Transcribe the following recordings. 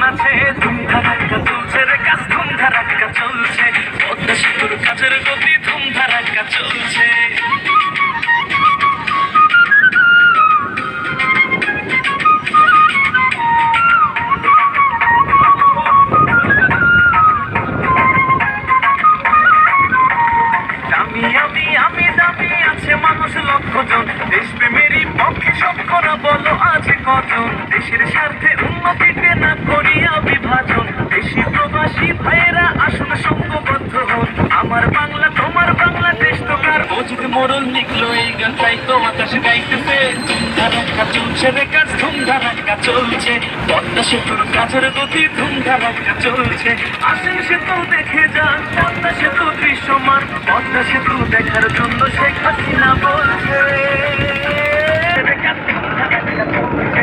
নাচে ধুমধারাক্কা চলছে রে কাজ ধুমধারাক্কা চলছে। পদ্মা সেতুর কাজের গতি ধুমধারাক্কা চলছে। আছে দেশের স্বার্থে উন্নতিতে না করিয়া বিভাজন। দেশি প্রবাসী ভাইয়েরা আসুন সঙ্গবদ্ধ হন। আমার বাংলা তোমার বাংলাদেশ তো কার? অজিত মোড়ল লিখলো এই গান তাই তো বাতাস গাইতেছে। ধুমধারাক্কা চলছে রে কাজ ধুমধারাক্কা চলছে। পদ্মা সেতুর কাজের গতি ধুমধারাক্কা চলছে। আসেন সেতু দেখে যান পদ্মা সেতু দৃশ্যমান। পদ্মা সেতু দেখার জন্য শেখ হাসিনা বলছে রে কাজ ধুমধারাক্কা চলছে।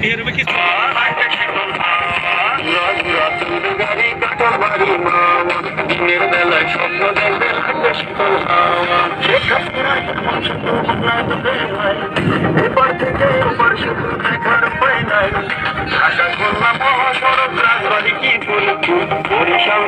লং বিহের কি দিনের বেলায় স্বপ্ন দেখবে রাতে শীতল হাওয়া শেখ হাসিনা এমন শুধু এপার থেকে ওপার শুধু দেখার উপায় নাই ঢাকা খুলনা মহাসড়ক রাজবাড়ি কি ফুলপুর বরিশাল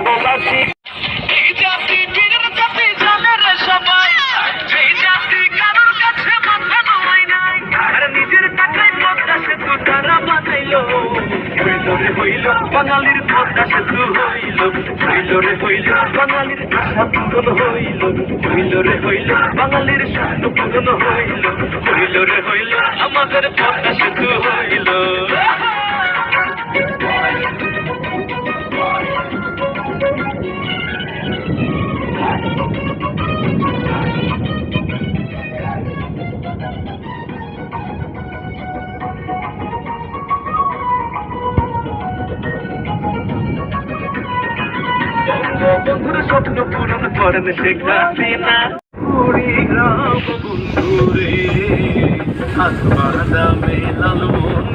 রে হইল বাঙালির পদ্মা সেতু হইল হইল রে হইল বাঙালির আশা পূরণ হইল হইল রে হইল বাঙালির স্বপ্ন পূরণ হইল হইল রে হইল আমাদের পদ্মা বন্ধুর স্বপ্ন পূরণ করেন শেখ হাসিনা। কুড়িগ্রাম বন্ধুরে হাত বাদামে লালমনি